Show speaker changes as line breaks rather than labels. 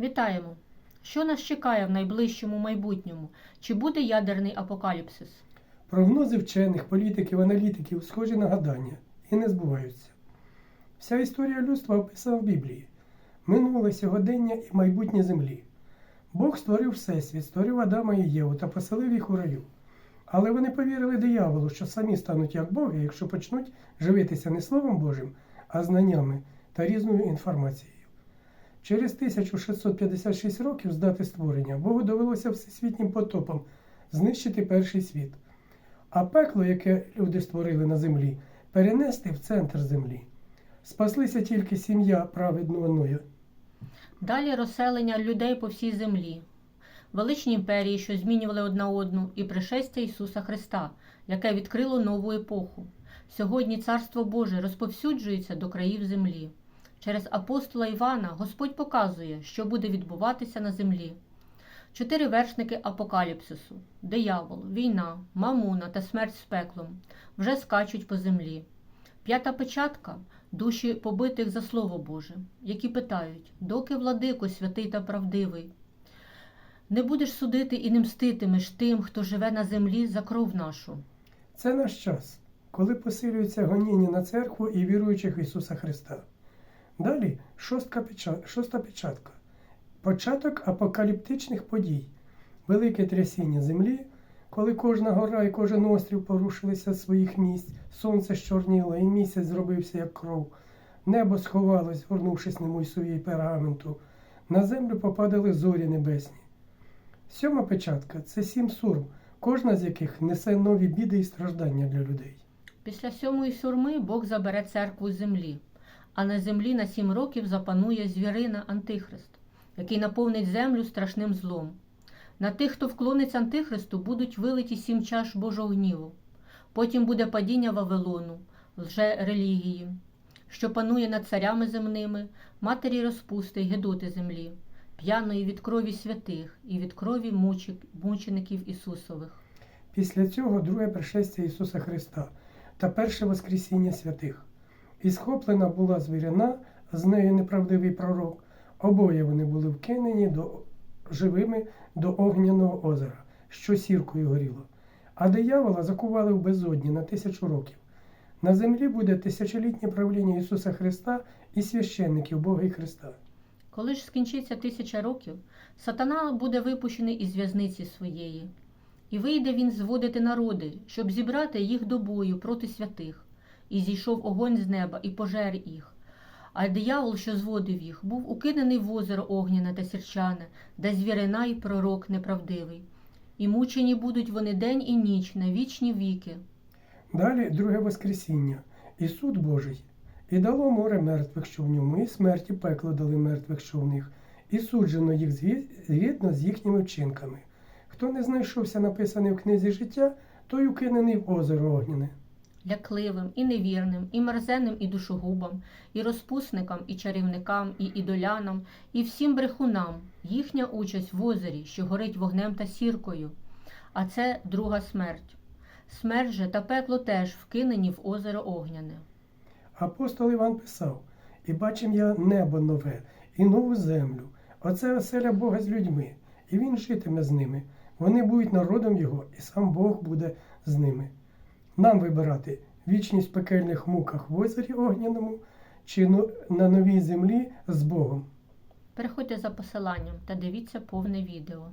Вітаємо! Що нас чекає в найближчому майбутньому? Чи буде ядерний апокаліпсис?
Прогнози вчених, політиків, аналітиків схожі на гадання і не збуваються. Вся історія людства описана в Біблії, минуле сьогодення і майбутнє землі. Бог створив Всесвіт, створив Адама і Єву та поселив їх у раю. Але вони повірили дияволу, що самі стануть як Боги, якщо почнуть живитися не Словом Божим, а знаннями та різною інформацією. Через 1656 років з дати створення Богу довелося всесвітнім потопом знищити перший світ, а пекло, яке люди створили на землі, перенести в центр землі. Спаслися тільки сім'я праведного Ноя.
Далі розселення людей по всій землі, величні імперії, що змінювали одна одну, і пришестя Ісуса Христа, яке відкрило нову епоху. Сьогодні Царство Боже розповсюджується до країв землі. Через апостола Івана Господь показує, що буде відбуватися на землі. Чотири вершники апокаліпсису диявол, війна, мамуна та смерть з пеклом вже скачуть по землі. П'ята печатка душі побитих за Слово Боже, які питають, доки владико святий та правдивий. Не будеш судити і не мститимеш тим, хто живе на землі за кров нашу.
Це наш час, коли посилюється гоніння на церкву і віруючих Ісуса Христа. Далі шоста печатка. Початок апокаліптичних подій, велике трясіння землі, коли кожна гора і кожен острів порушилися з своїх місць, сонце щорніло, і місяць зробився як кров, небо сховалось, горнувшись немой совій пергаменту, на землю попадали зорі небесні. Сьома печатка це сім сурм, кожна з яких несе нові біди і страждання для людей.
Після сьомої сурми Бог забере церкву землі, а на землі на сім років запанує звірина Антихрист, який наповнить землю страшним злом. На тих, хто вклониться Антихристу, будуть вилиті сім чаш Божого гніву. Потім буде падіння Вавилону, лже-релігії, що панує над царями земними, матері розпусти гедоти землі, п'яної від крові святих і від крові мучеників Ісусових.
Після цього друге пришестя Ісуса Христа та перше Воскресіння святих. І схоплена була звірина, з нею неправдивий пророк. Обоє вони були вкинені до, живими до огняного озера, що сіркою горіло. А диявола закували в безодні на тисячу років. На землі буде тисячолітнє правління Ісуса Христа і священників Бога і Христа.
Коли ж скінчиться тисяча років, сатана буде випущений із в'язниці своєї, і вийде він зводити народи, щоб зібрати їх до бою проти святих, і зійшов огонь з неба і пожер їх. А диявол, що зводив їх, був укинений в озеро огняне та сірчане, де звірина й пророк неправдивий. І мучені будуть вони день і ніч на вічні віки.
Далі друге Воскресіння і суд Божий. І дало море мертвих, що в ньому, і смерті пекло дали мертвих, що в них, і суджено їх згідно з їхніми вчинками. Хто не знайшовся написаний в книзі життя, той укинений в озеро огняне.
Лякливим, і невірним, і мерзенним, і душогубам, і розпусникам, і чарівникам, і ідолянам, і всім брехунам їхня участь в озері, що горить вогнем та сіркою. А це друга смерть. Смерть же та пекло теж вкинені в озеро огняне.
Апостол Іван писав: І бачив я небо нове, і нову землю. Оце оселя Бога з людьми, і він житиме з ними. Вони будуть народом Його, і сам Бог буде з ними. Нам вибирати вічність пекельних муках в озері огняному чи ну- на новій землі з Богом.
Переходьте за посиланням та дивіться повне відео.